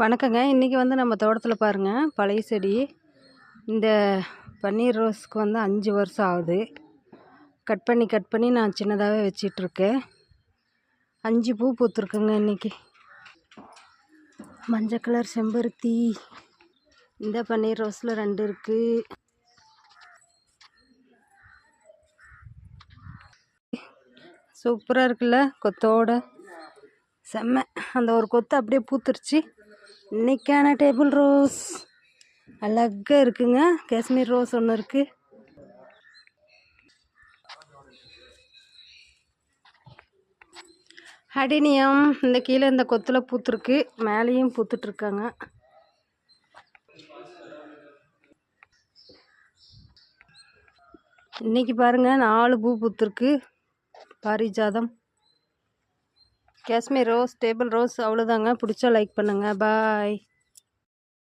வணக்கங்க. இன்றைக்கி வந்து நம்ம தோட்டத்தில் பாருங்கள் பழைய செடி. இந்த பன்னீர் ரோஸ்க்கு வந்து அஞ்சு வருஷம் ஆகுது. கட் பண்ணி கட் பண்ணி நான் சின்னதாகவே வச்சிட்ருக்கேன். அஞ்சு பூ பூத்துருக்குங்க இன்றைக்கி மஞ்சள் கலர் செம்பருத்தி. இந்த பன்னீர் ரோஸில் ரெண்டு இருக்குது சூப்பராக இருக்குல்ல கொத்தோட. செம்ம. அந்த ஒரு கொத்து அப்படியே பூத்துருச்சு. இன்றைக்கான டேபிள் ரோஸ். அழகாக இருக்குங்க. காஷ்மீர் ரோஸ் ஒன்று இருக்குது அடினியம் இந்த கீழே இந்த கொத்தில் பூத்துருக்கு. மேலேயும் பூத்துட்ருக்காங்க. இன்றைக்கி பாருங்கள் நாலு பூ பூத்துருக்கு. பாரிஜாதம். காஷ்மீர் ரோஸ் டேபிள் ரோஸ் அவ்வளோதாங்க பிடிச்சா லைக் பண்ணுங்கள் பாய்